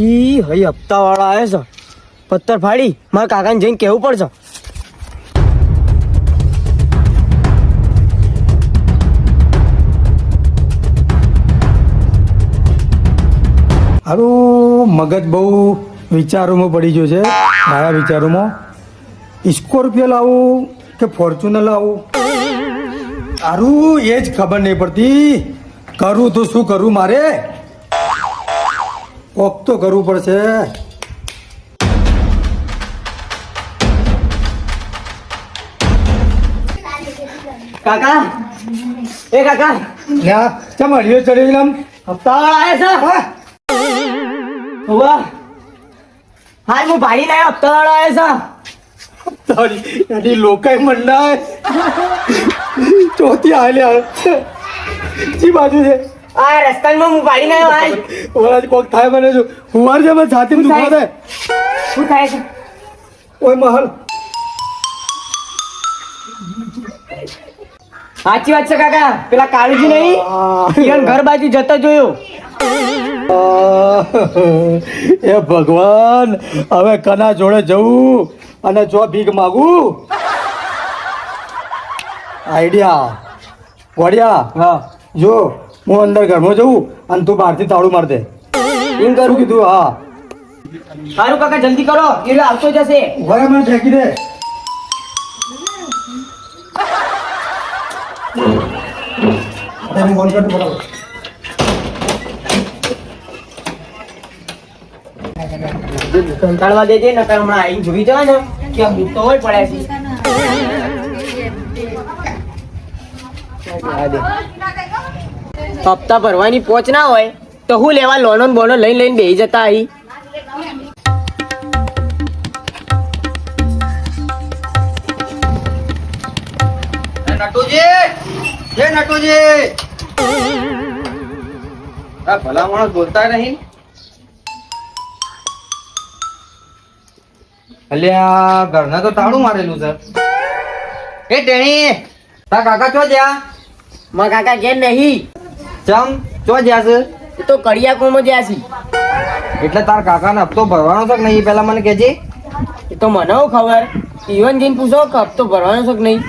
હઈ હપ્તા વાળા આવે છે. પથ્થર ફાડી, મારા કાકાને જઈને કહેવું પડશે. હારું, મગજ બહુ વિચારોમાં પડી ગયો છે, મારા વિચારોમાં. સ્કોર્પિયો લાવું કે ફોર્ચ્યુનર લાવું? હારું, એ જ ખબર નહીં પડતી. કરું તો શું કરું મારે? કોક તો કરવું પડશે. કાકા? એ કાકા? ને ચમ હળીઓ ચડી આમ હપ્તા વાળા આવે છે ઊભા. હાલ હું ભાડી ના હપ્તા વાળા આવે છે. તારી એની લોકાઈ મંડાય. ચોથી હાલે જી બાજુ છે. આ રસ્તામાં હું ભાડી ના હાલ. ઓલા કોક થાય મને જો. હું છે મને છાતીમાં શું દુખવા? થાય? શું થાય છે? ઓય મહલ. સાચી વાત છે કાકા. પેલા કાળુજી નહીં કિરણ ઘર બાજુ જતો જોયો. એ ભગવાન હવે કના જોડે જવું અને જો ભીખ માગું? આઈડિયા. વડિયા હા. જો હું અંદર ઘરમાં જવું અને તું બહારથી તાળું માર દે. એમ કરું કીધું હા. સારું કાકા જલ્દી કરો. એટલે આવતો જશે. ઘરે મને ફેંકી દે. ફોન કરતો બરાબર કંટાળવા દેજે નકર હમણાં આવીને જોઈ જવા ને. કે આ હોય પડ્યા છે. હપ્તા ભરવાની પહોંચ ના હોય તો હું લેવા લોનો બોનો લઈને લઈને બેસી જતા અહીં ભલા માણસ બોલતા નહીં. અલ્યા ઘરના તો તાળું મારેલું છે. એ ટેણી તા કાકા ચો જ્યાં મારા કાકા ઘેર નહીં. ચમ ચો જ્યાં છે? એ તો કડિયાકોમાં જ્યાં છે. એટલે તાર કાકાને હપ્તો ભરવાનો છે કે નહીં એ પેલા મને કહેજે. એ તો મને ખબર. ઈવન જઈને પૂછો કે હપ્તો ભરવાનો છે કે નહીં?